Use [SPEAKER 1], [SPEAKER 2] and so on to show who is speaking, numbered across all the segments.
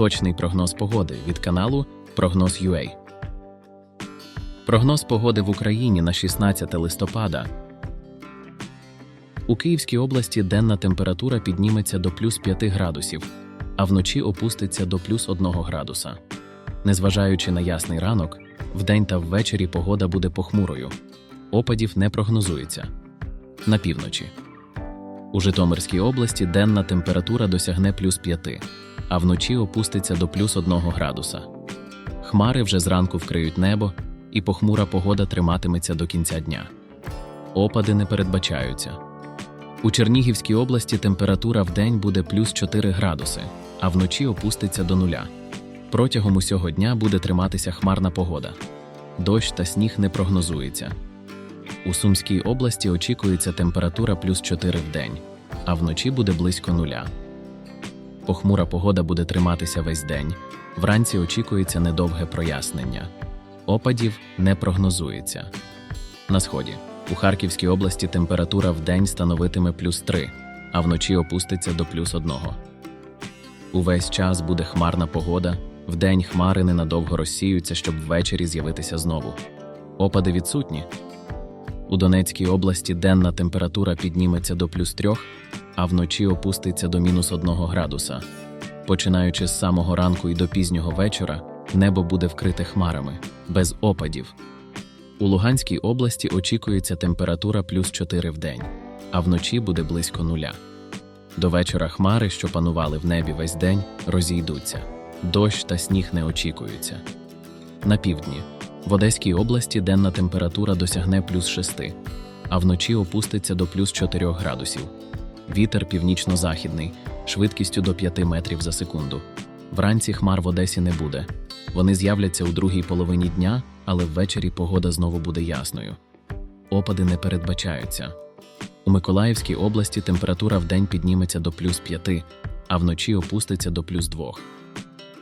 [SPEAKER 1] Точний прогноз погоди від каналу Прогноз UA. Прогноз погоди в Україні на 16 листопада. У Київській області денна температура підніметься до плюс 5 градусів, а вночі опуститься до плюс 1 градуса. Незважаючи на ясний ранок, вдень та ввечері погода буде похмурою. Опадів не прогнозується. На півночі. У Житомирській області денна температура досягне плюс 5, а вночі опуститься до плюс 1 градуса. Хмари вже зранку вкриють небо, і похмура погода триматиметься до кінця дня. Опади не передбачаються. У Чернігівській області температура вдень буде плюс 4 градуси, а вночі опуститься до нуля. Протягом усього дня буде триматися хмарна погода. Дощ та сніг не прогнозується. У Сумській області очікується температура плюс 4 в день, а вночі буде близько нуля. Похмура погода буде триматися весь день. Вранці очікується недовге прояснення. Опадів не прогнозується. На сході у Харківській області температура в день становитиме плюс 3, а вночі опуститься до плюс 1. Увесь час буде хмарна погода, вдень хмари ненадовго розсіються, щоб ввечері з'явитися знову. Опади відсутні. У Донецькій області денна температура підніметься до плюс 3, а вночі опуститься до мінус 1 градуса. Починаючи з самого ранку і до пізнього вечора, небо буде вкрите хмарами, без опадів. У Луганській області очікується температура плюс 4 в день, а вночі буде близько нуля. До вечора хмари, що панували в небі весь день, розійдуться. Дощ та сніг не очікуються. На півдні в Одеській області денна температура досягне плюс 6, а вночі опуститься до плюс 4 градусів. Вітер північно-західний, швидкістю до 5 метрів за секунду. Вранці хмар в Одесі не буде. Вони з'являться у другій половині дня, але ввечері погода знову буде ясною. Опади не передбачаються. У Миколаївській області температура вдень підніметься до плюс 5, а вночі опуститься до плюс 2.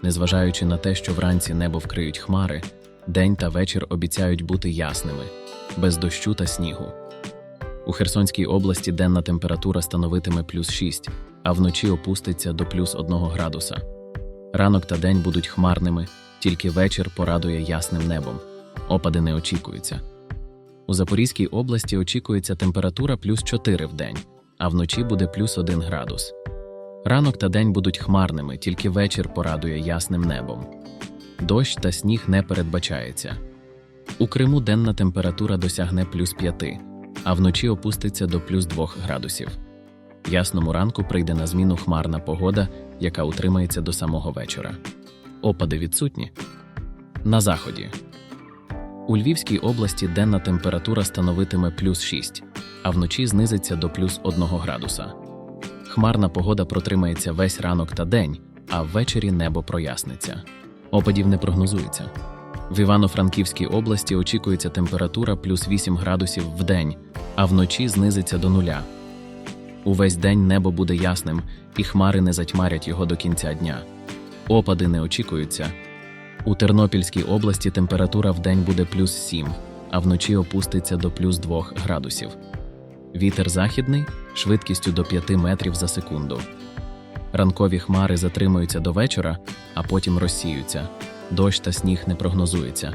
[SPEAKER 1] Незважаючи на те, що вранці небо вкриють хмари, день та вечір обіцяють бути ясними, без дощу та снігу. У Херсонській області денна температура становитиме плюс 6, а вночі опуститься до плюс 1 градуса. Ранок та день будуть хмарними, тільки вечір порадує ясним небом. Опади не очікуються. У Запорізькій області очікується температура плюс 4 в день, а вночі буде плюс 1 градус. Ранок та день будуть хмарними, тільки вечір порадує ясним небом. Дощ та сніг не передбачається. У Криму денна температура досягне плюс 5, а вночі опуститься до плюс 2 градусів. Ясному ранку прийде на зміну хмарна погода, яка утримається до самого вечора. Опади відсутні. На заході. У Львівській області денна температура становитиме плюс 6, а вночі знизиться до плюс 1 градуса. Хмарна погода протримається весь ранок та день, а ввечері небо проясниться. Опадів не прогнозується. В Івано-Франківській області очікується температура плюс 8 градусів в день, а вночі знизиться до нуля. Увесь день небо буде ясним, і хмари не затьмарять його до кінця дня. Опади не очікуються. У Тернопільській області температура в день буде плюс 7, а вночі опуститься до плюс 2 градусів. Вітер західний швидкістю до 5 метрів за секунду. Ранкові хмари затримуються до вечора, а потім розсіються. Дощ та сніг не прогнозується.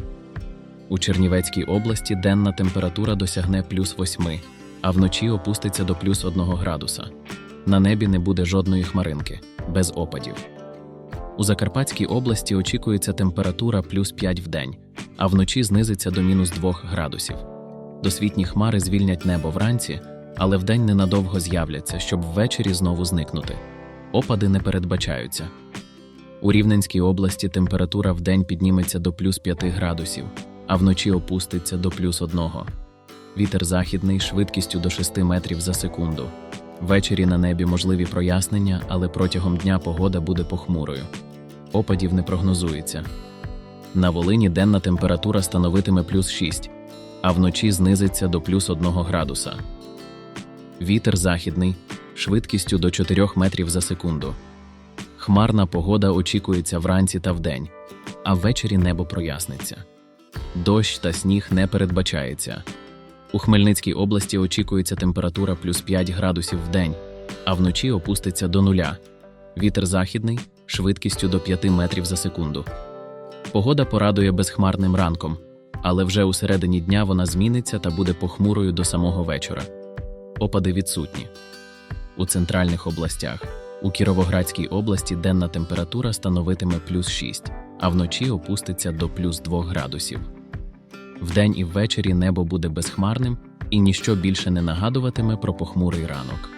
[SPEAKER 1] У Чернівецькій області денна температура досягне плюс 8, а вночі опуститься до плюс 1 градуса. На небі не буде жодної хмаринки, без опадів. У Закарпатській області очікується температура плюс 5 в день, а вночі знизиться до мінус 2 градусів. Досвітні хмари звільнять небо вранці, але вдень ненадовго з'являться, щоб ввечері знову зникнути. Опади не передбачаються. У Рівненській області температура вдень підніметься до плюс 5 градусів, а вночі опуститься до плюс 1. Вітер західний швидкістю до 6 метрів за секунду. Ввечері на небі можливі прояснення, але протягом дня погода буде похмурою. Опадів не прогнозується. На Волині денна температура становитиме плюс 6, а вночі знизиться до плюс 1 градуса. Вітер західний швидкістю до 4 метрів за секунду. Хмарна погода очікується вранці та вдень, а ввечері небо проясниться. Дощ та сніг не передбачається. У Хмельницькій області очікується температура плюс 5 градусів в день, а вночі опуститься до нуля. Вітер західний швидкістю до 5 метрів за секунду. Погода порадує безхмарним ранком, але вже у середині дня вона зміниться та буде похмурою до самого вечора. Опади відсутні. У центральних областях. У Кіровоградській області денна температура становитиме плюс 6, а вночі опуститься до плюс 2 градусів. Вдень і ввечері небо буде безхмарним і ніщо більше не нагадуватиме про похмурий ранок.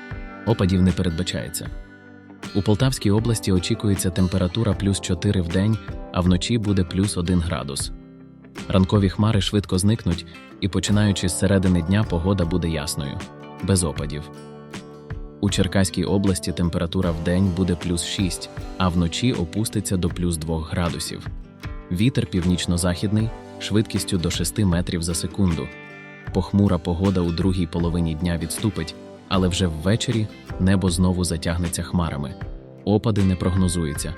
[SPEAKER 1] Опадів не передбачається. У Полтавській області очікується температура плюс 4 в день, а вночі буде плюс 1 градус. Ранкові хмари швидко зникнуть, і починаючи з середини дня погода буде ясною, без опадів. У Черкаській області температура в день буде плюс 6, а вночі опуститься до плюс 2 градусів. Вітер північно-західний швидкістю до 6 метрів за секунду. Похмура погода у другій половині дня відступить, але вже ввечері небо знову затягнеться хмарами. Опади не прогнозуються.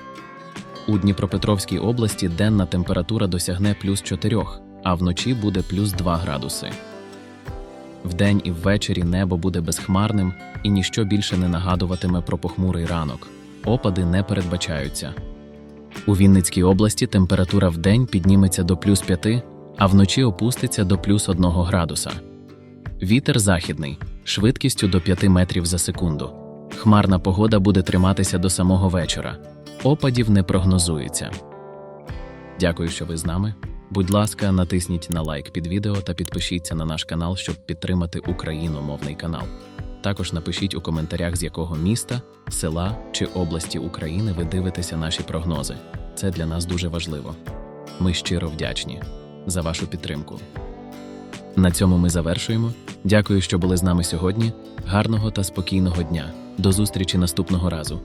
[SPEAKER 1] У Дніпропетровській області денна температура досягне плюс 4, а вночі буде плюс 2 градуси. Вдень і ввечері небо буде безхмарним і ніщо більше не нагадуватиме про похмурий ранок. Опади не передбачаються. У Вінницькій області температура вдень підніметься до плюс 5, а вночі опуститься до плюс 1 градуса. Вітер західний, швидкістю до 5 метрів за секунду. Хмарна погода буде триматися до самого вечора. Опадів не прогнозується. Дякую, що ви з нами. Будь ласка, натисніть на лайк під відео та підпишіться на наш канал, щоб підтримати україномовний канал. Також напишіть у коментарях, з якого міста, села чи області України ви дивитеся наші прогнози. Це для нас дуже важливо. Ми щиро вдячні за вашу підтримку. На цьому ми завершуємо. Дякую, що були з нами сьогодні. Гарного та спокійного дня. До зустрічі наступного разу.